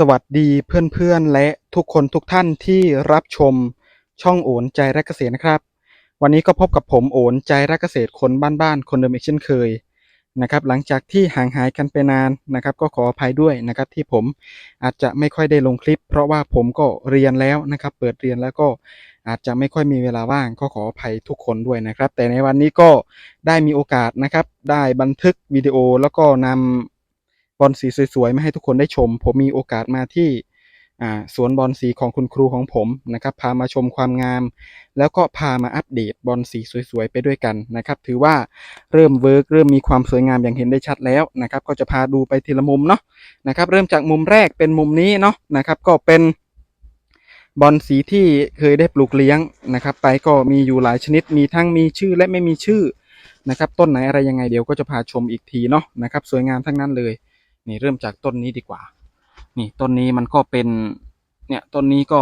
สวัสดีเพื่อนๆ และทุกคนทุกท่านที่รับชมช่องโอนใจรักเกษตรนะครับ วันนี้ก็พบกับผมโอนใจรักเกษตรคนบ้านๆคนเดิมอีกเช่นเคยนะครับ หลังจากที่ห่างหายกันไปนานนะครับ ก็ขออภัยด้วยนะครับที่ผมอาจจะไม่ค่อยได้ลงคลิป เพราะว่าผมก็เรียนแล้วนะครับ เปิดเรียนแล้วก็อาจจะไม่ค่อยมีเวลาว่างก็ขออภัยทุกคนด้วยนะครับ แต่ในวันนี้ก็ได้มีโอกาสนะครับ ได้บันทึกวิดีโอแล้วก็นำ บอลสีสวยๆมาให้ทุกคนได้ชม ผมมีโอกาสมาที่สวนบอลสีของคุณครูของผมนะครับ พามาชมความงาม แล้วก็พามาอัปเดตบอลสีสวยๆไปด้วยกันนะครับ ถือว่าเริ่มเวิร์กเริ่มมีความสวยงามอย่างเห็นได้ชัดแล้วนะครับ ก็จะพาดูไปทีละมุมเนาะนะครับ เริ่มจากมุมแรกเป็นมุมนี้เนาะนะครับ ก็เป็นบอลสีที่เคยได้ปลูกเลี้ยงนะครับ ไปก็มีอยู่หลายชนิด มีทั้งมีชื่อและไม่มีชื่อนะครับ ต้นไหนอะไรยังไงเดี๋ยวก็จะพาชมอีกทีเนาะนะครับ สวยงามทั้งนั้นเลย นี่เริ่มจากต้นนี้ดีกว่า นี่ต้นนี้มันก็เป็น เนี่ยต้นนี้ก็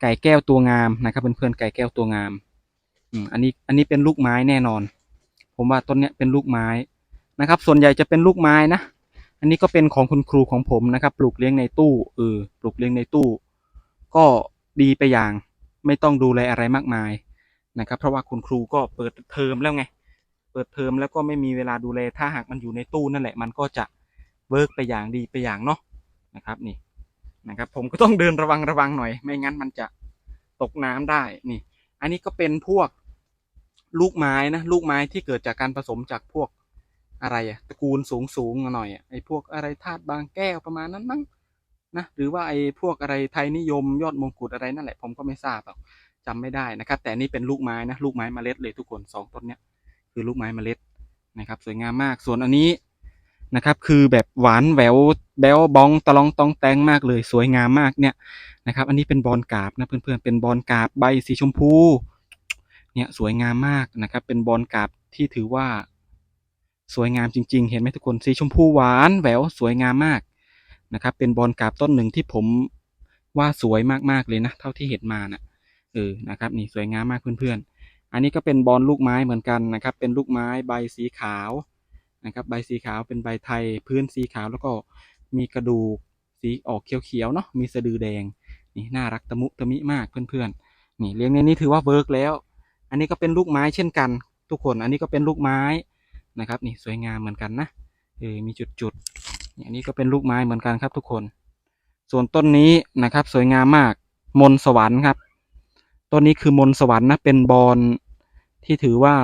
ไก่แก้วตัวงามนะครับเพื่อนๆไก่แก้วตัวงาม อืมอันนี้อันนี้เป็นลูกไม้แน่นอน ผมว่าต้นเนี้ยเป็นลูกไม้นะครับ ส่วนใหญ่จะเป็นลูกไม้นะ อันนี้ก็เป็นของคุณครูของผมนะครับ ปลูกเลี้ยงในตู้เออปลูกเลี้ยงในตู้ ก็ดีไปอย่าง ไม่ต้องดูแลอะไรมากมายนะครับ เพราะว่าคุณครูก็เปิดเทอมแล้วไง เปิดเทอมแล้วก็ไม่มีเวลาดูแลถ้าหากมันอยู่ในตู้นั่นแหละมันก็จะ วิร์กไปอย่างดีไปอย่างเนาะนะครับนี่นะครับ ผมก็ต้องเดินระวังระวังหน่อย ไม่งั้นมันจะตกน้ำได้นี่ อันนี้ก็เป็นพวกลูกไม้นะลูกไม้ที่เกิดจากการผสมจากพวกอะไรอะตระกูลสูงสูงหน่อยอไอ้พวกอะไรธาตุบางแก้วประมาณนั้นมั้งนะหรือว่าไอ้พวกอะไรไทยนิยมยอดมงกุฎอะไรนั่นแหละผมก็ไม่ทราบหรอกจำไม่ได้นะครับ แต่นี่เป็นลูกไม้นะลูกไม้เมล็ดเลยทุกคนสองต้นเนี้ยคือลูกไม้เมล็ดนะครับ สวยงามมากส่วนอันนี้ นะครับ คือแบบหวานแหววแบวบองตะลองตองแตงมากเลยสวยงามมากเนี่ยนะครับ อันนี้เป็นบอลกาบนะเพื่อนๆเป็นบอลกาบใบสีชมพูเนี่ยสวยงามมากนะครับ เป็นบอลกาบที่ถือว่า สวยงามจริง ๆ เห็นไหมทุกคนสีชมพูหวานแหววสวยงามมากนะครับ เป็นบอลกาบต้นหนึ่งที่ผมว่าสวยมากๆเลยนะ เท่าที่เห็นมานะเออนะครับนี่สวยงามมากเพื่อนๆ อันนี้ก็เป็นบอลลูกไม้เหมือนกันนะครับ เป็นลูกไม้ใบสีขาว นะครับใบสีขาวเป็นใบไทย พื้นสีขาวแล้วก็มีกระดูกสีออกเขียวๆเนาะมีสะดือแดงนี่น่ารักตะมุตะมิมากเพื่อนๆนี่เลี้ยงในนี้ถือว่าเวิร์กแล้ว อันนี้ก็เป็นลูกไม้เช่นกัน ทุกคนอันนี้ก็เป็นลูกไม้นะครับนี่สวยงามเหมือนกันนะเออมีจุดๆนี่อันนี้ก็เป็นลูกไม้เหมือนกันครับทุกคน ส่วนต้นนี้นะครับสวยงามมากมนสวรรค์ครับต้นนี้คือมนสวรรค์นะเป็นบอลที่ถือว่า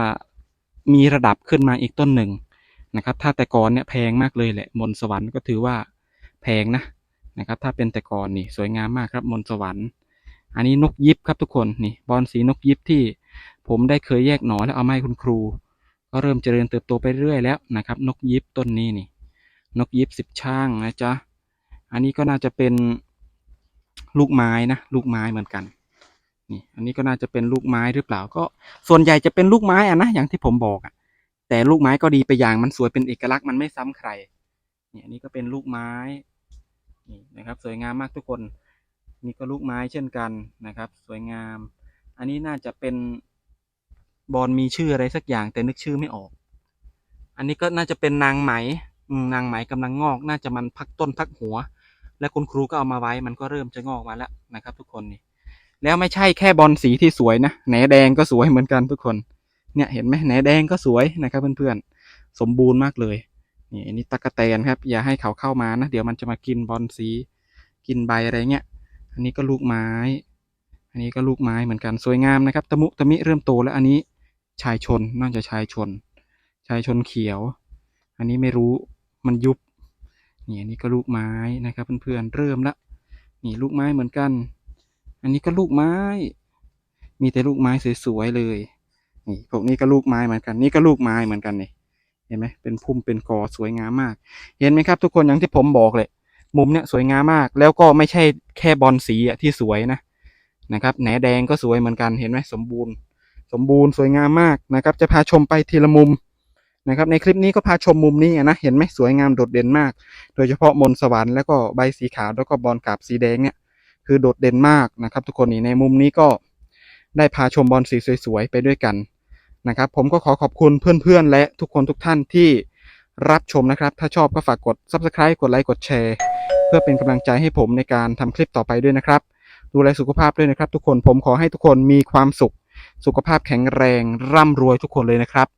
มีระดับขึ้นมาอีกต้นหนึ่ง นะครับ ถ้าแต่ก่อนเนี่ยแพงมากเลยแหละมนสวรรค์ก็ถือว่าแพงนะนะครับ ถ้าเป็นแต่ก่อนนี่สวยงามมากครับมนสวรรค์ อันนี้นกยิบครับทุกคนนี่บอลสีนกยิบที่ผมได้เคยแยกหน่อแล้วเอามาให้คุณครู ก็เริ่มเจริญเติบโตไปเรื่อยแล้วนะครับ นกยิบต้นนี้นี่ นกยิบสิบช่างนะจ๊ะอันนี้ก็น่าจะเป็นลูกไม้นะลูกไม้เหมือนกันนี่อันนี้ก็น่าจะเป็นลูกไม้หรือเปล่าก็ส่วนใหญ่จะเป็นลูกไม้อะนะอย่างที่ผมบอกอะ แต่ลูกไม้ก็ดีไปอย่างมันสวยเป็นเอกลักษณ์มันไม่ซ้ำใครเนี่อันนี้ก็เป็นลูกไม้นี่นะครับ สวยงามมากทุกคน นี่ก็ลูกไม้เช่นกันนะครับ สวยงาม อันนี้น่าจะเป็นบอลมีชื่ออะไรสักอย่างแต่นึกชื่อไม่ออก อันนี้ก็น่าจะเป็นนางไหมนางไหมกำลังงอก น่าจะมันพักต้นพักหัว และคุณครูก็เอามาไว้มันก็เริ่มจะงอกมาแล้วนะครับ ทุกคนนี่แล้วไม่ใช่แค่บอลสีที่สวยนะแหนแดงก็สวยเหมือนกันทุกคน เนี่ยเห็นไหมแหนแดงก็สวยนะครับเพื่อนๆ สมบูรณ์มากเลยนี่อันนี้ตะกะแตนครับ อย่าให้เขาเข้ามานะ เดี๋ยวมันจะมากินบอลสี กินใบอะไรเงี้ย อันนี้ก็ลูกไม้ อันนี้ก็ลูกไม้เหมือนกันสวยงามนะครับ ตะมุตะมิเริ่มโตแล้วอันนี้ชายชนน่าจะชายชน ชายชนเขียว อันนี้ไม่รู้มันยุบนี่อันนี้ก็ลูกไม้นะครับเพื่อนๆเริ่มละนี่ลูกไม้เหมือนกัน อันนี้ก็ลูกไม้ มีแต่ลูกไม้สวยๆเลย นี่พวกนี้ก็ลูกไม้เหมือนกัน นี่ก็ลูกไม้เหมือนกันนี่เห็นไหมเป็นพุ่มเป็นกอสวยงามมาก เห็นไหมครับ ทุกคนอย่างที่ผมบอกเลย มุมเนี้ยสวยงามมาก แล้วก็ไม่ใช่แค่บอลสีอะที่สวยนะนะครับแหนแดงก็สวยเหมือนกันเห็นไหมสมบูรณ์ สมบูรณ์สวยงามมากนะครับ จะพาชมไปทีละมุมนะครับ ในคลิปนี้ก็พาชมมุมนี้นะเห็นไหมสวยงามโดดเด่นมาก โดยเฉพาะมนสวรรค์แล้วก็ใบสีขาวแล้วก็บอลกาบสีแดงเนี่ยคือโดดเด่นมากนะครับ ทุกคนนี่ในมุมนี้ก็ ได้พาชมบอลสีสวยๆไปด้วยกันนะครับ ผมก็ขอขอบคุณเพื่อนๆ และทุกคนทุกท่านที่รับชมนะครับ ถ้าชอบก็ฝากกด subscribe กดไลค์กดแชร์ เพื่อเป็นกำลังใจให้ผมในการทำคลิปต่อไปด้วยนะครับ ดูแลสุขภาพด้วยนะครับ ทุกคนผมขอให้ทุกคนมีความสุข สุขภาพแข็งแรงร่ำรวยทุกคนเลยนะครับ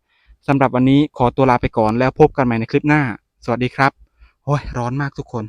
สำหรับวันนี้ขอตัวลาไปก่อนแล้วพบกันใหม่ในคลิปหน้า สวัสดีครับโอ้ยร้อนมากทุกคน